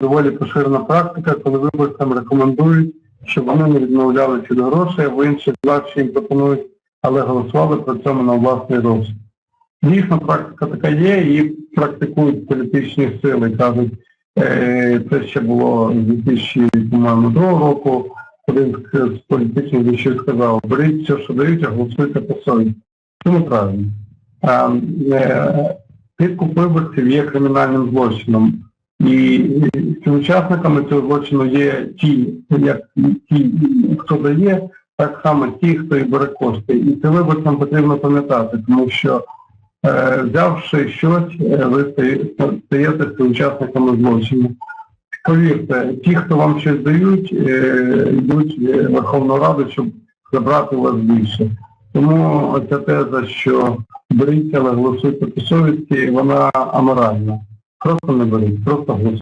доволі поширена практика, коли виборцям рекомендують, щоб вони не відмовлялися від грошей або інших благ, їм пропонують, але голосували при цьому на власний розсуд. Дійсно, практика така є, і практикують політичні сили. Кажуть, е, це ще було з 2002 року. Один з політичних діячів сказав, беріть все, що дають, а голосуйте по совісті. Це неправильно. А, е, Підкуп виборців є кримінальним злочином. І співучасниками цього злочину є ті, як ті, хто дає, так само ті, хто і бере кошти. І це виборцям потрібно пам'ятати, тому що е, взявши щось, е, ви стає- стаєте співучасниками злочину. Повірте, ті, хто вам щось дають, е, йдуть в Верховну Раду, щоб забрати у вас більше. Тому оця теза, що беріть, але голосуйте по совісті, вона аморальна. Просто не беріть, просто голосуйте.